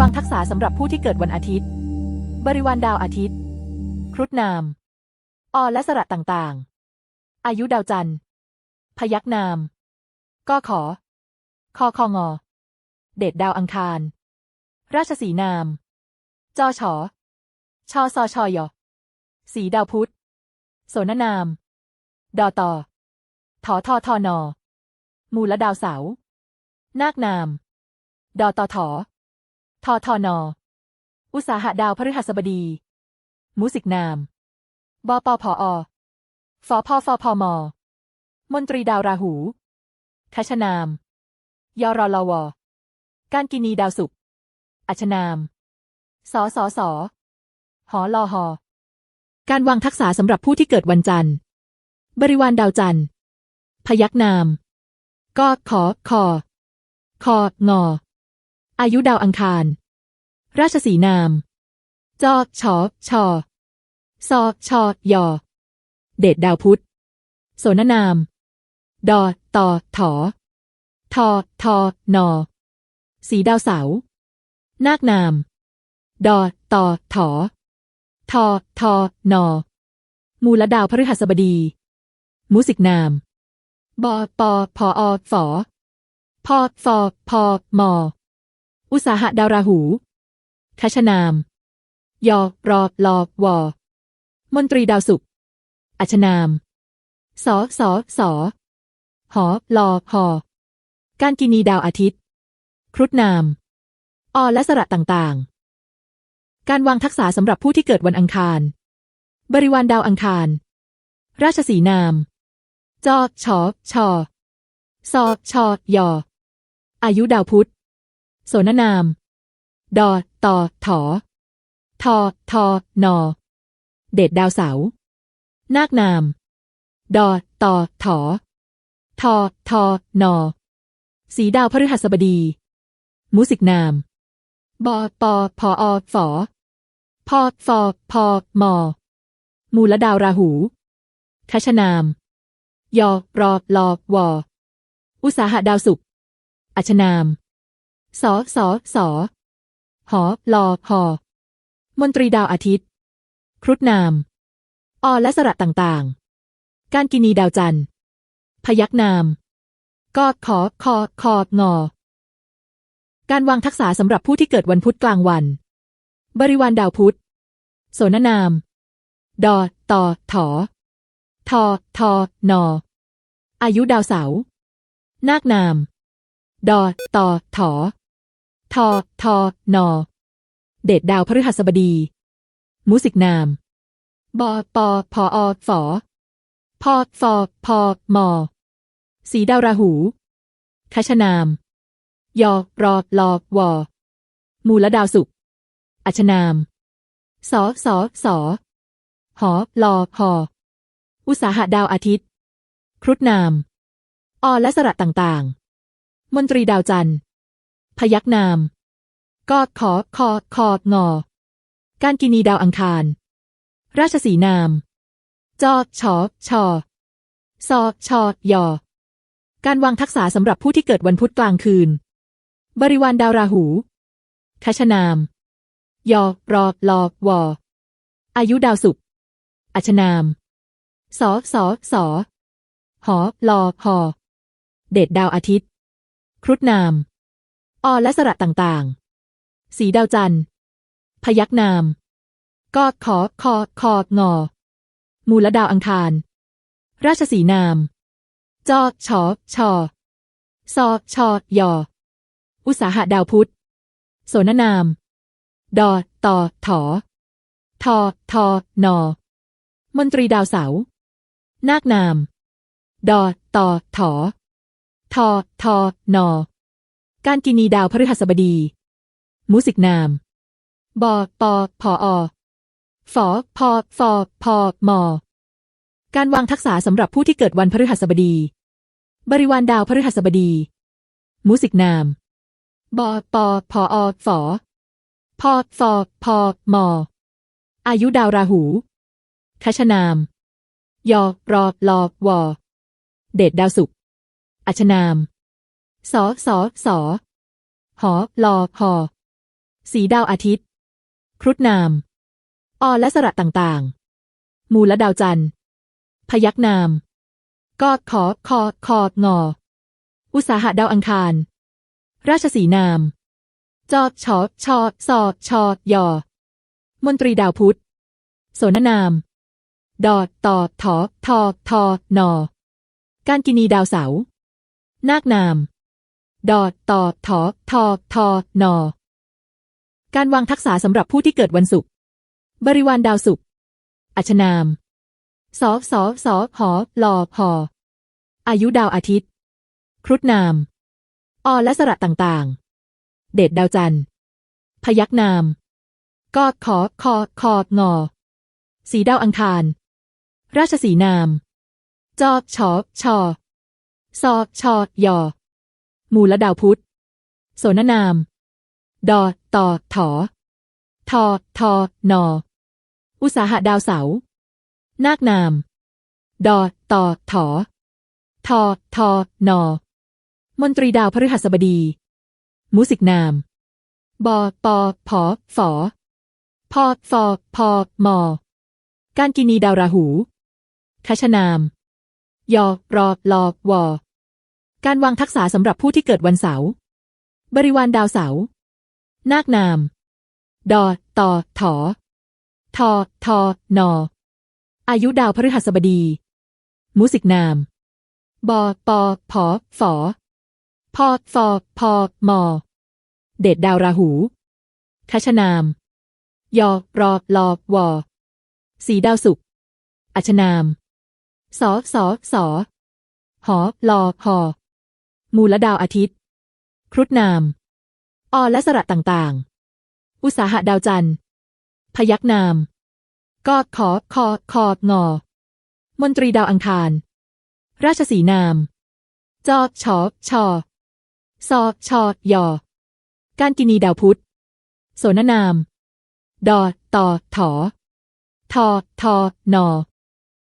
วางทักษะสำหรับผู้ที่เกิดวันอาทิตย์ บริวารดาวอาทิตย์ ครุฑนาม อและสระต่างๆ อายุดาวจันทร์ พยักนามก็ขอ คอคองอ เดชดาวอังคาร ราชสีนาม จอฉอชอซอชอยอสีดาวพุธ โสนนาม ดอตอถอทอทอนอมูลดาวเสาร์นาคนาม ดอตอถอ ทอทอนออุตสาหะดาวพฤหัสบดี มุสิกนาม บปพอฟพฟพม มนตรีดาวราหู คชนาม ยรลว การกินีดาวสุขอัชนาม สสสหอลอหอการวางทักษะสำหรับผู้ที่เกิดวันจันทร์ บริวารดาวจันทร์ พยักนาม ก็ขอคอคองออายุดาวอังคาร ราชสีนาม จอชอชอซอชอยอ เดชดาวพุธโสนนาม ดอตอถอทอทอนอ สีดาวเสา นาคนาม ดอตอถอทอทอนอ มูลดาวพฤหัสบดี มุสิกนาม บอปอพอฝอพอฟอพอมอ อุตสาหะดาวราหู คชนาม ยอรอลอวอ มนตรีดาวสุข อัชนาม สอสอสอหอลอหอ การกินีดาวอาทิตย์ ครุฑนาม อและสระต่างๆ การวางทักษะสำหรับผู้ที่เกิดวันอังคาร บริวารดาวอังคาร ราชสีนาม จอชอชอซอชอยออายุดาวพุธโสนนาม ดอตอถอทอทอนอเดชดดาวเสา นาคนาม ดอตอถอทอทอนอสีดาวพฤหัสบดี มุสิกนาม บอปอพอฝอพอฟอพอมอ มูลดาวราหูคชนาม ยอรอลอวอ อุตสาหะดาวสุข อัชนาม สอสอสอ หอลอหอมนตรีดาวอาทิตย์ ครุฑนาม อและสระต่างๆ การกินีดาวจันทร์ พยักนามก็ขอคอคองอ การวางทักษะสำหรับผู้ที่เกิดวันพุธกลางวัน บริวารดาวพุธ โสนนาม ดอตอถอทอทอนอ อายุดาวเสาร์ นาคนาม ดอตอถอ ทอ ทอ นอ เดชดาวพฤหัสบดี มุสิกนาม บอปอพอฝอพอฟอพอมอ สีดาวราหู คชนาม ยอรอลอวอ มูลดาวสุขอัชนาม สอสอสอหอลอหอ อุตสาหะดาวอาทิตย์ ครุฑนาม อและสระต่างๆ มนตรีดาวจันทร์ พยักนามก็ขอคอคองอ การกินีดาวอังคาร ราชสีนาม จอชอชอซอชอยอ การวางทักษะสำหรับผู้ที่เกิดวันพุธกลางคืน บริวารดาวราหู คชนาม ยอรอลอวอ อายุดาวสุขอัชนาม สอสอสอหอลอหอ เดชดาวอาทิตย์ ครุฑนาม อและสระต่างๆ สีดาวจันทร์ พยักนามก็ขอคอคองอ มูลดาวอังคาร ราชสีนาม จอชอชอซอชอยอ อุตสาหะดาวพุธ โสนนาม ดอตอถอทอทอนอ มนตรีดาวเสา นาคนาม ดอตอถอทอทอนอ การกินีดาวพฤหัสบดี มุสิกนาม บอปอพออฝอพอฟอพอมอ การวางทักษะสำหรับผู้ที่เกิดวันพฤหัสบดี บริวารดาวพฤหัสบดี มุสิกนาม บอปอพอฝอพอฟอพอมอ อายุดาวราหูคชนาม ยอรอลอวอ เดชดาวสุขอัชนาม สอสอสอหอลอหอสีดาวอาทิตย์ ครุฑนาม อและสระต่างๆ มูและดาวจันทร์ พยักนาม กอขอคอคองอ อุตสาหะดาวอังคาร ราชสีนาม จอชอชอซอชอยอ มนตรีดาวพุธ โสนนาม ดอดตอถอทอทอนอ การกินีดาวเสาร์นาคนาม ดอตอถอทอทอนอการวางทักษะสำหรับผู้ที่เกิดวันศุกร์บริวารดาวศุกร์อัชนามสอสอสอหอลอพออายุดาวอาทิตย์ ครุฑนาม อและสระต่างๆ เดชดาวจันทร์ พยักนาม กอดขอคอคองอ สีดาวอังคาร ราชสีนาม จอชอชอซอชอยอ มูลดาวพุธโสนนาม ดอตอถอทอทอนออุตสาหะดาวเสา นาคนาม ดอตอถอทอทอนอมนตรีดาวพฤหัสบดี มุสิกนาม บอปอผอฝอพอฟอพอมอ การกินีดาวราหู คชนาม ยอรอลอวอ การวางทักษะสำหรับผู้ที่เกิดวันเสาร์บริวารดาวเสาร์นาคนาม ดอตอถอทอทอนออายุดาวพฤหัสบดี มุสิกนาม บอปอผอฝอพอฟอพอมอ เดชดาวราหูคชนาม ยอรอลอวอ สีดาวศุกอัชนาม สอสอสอหอลอหอ มูและดาวอาทิตย์ ครุฑนาม อและสระต่างๆ อุตสาหะดาวจันทร์ พยักนาม กอขอคอคองอ มนตรีดาวอังคาร ราชสีนาม จอชอชอซอชอยอ การกินีดาวพุธ โสนนาม ดอตอถอทอทอนอ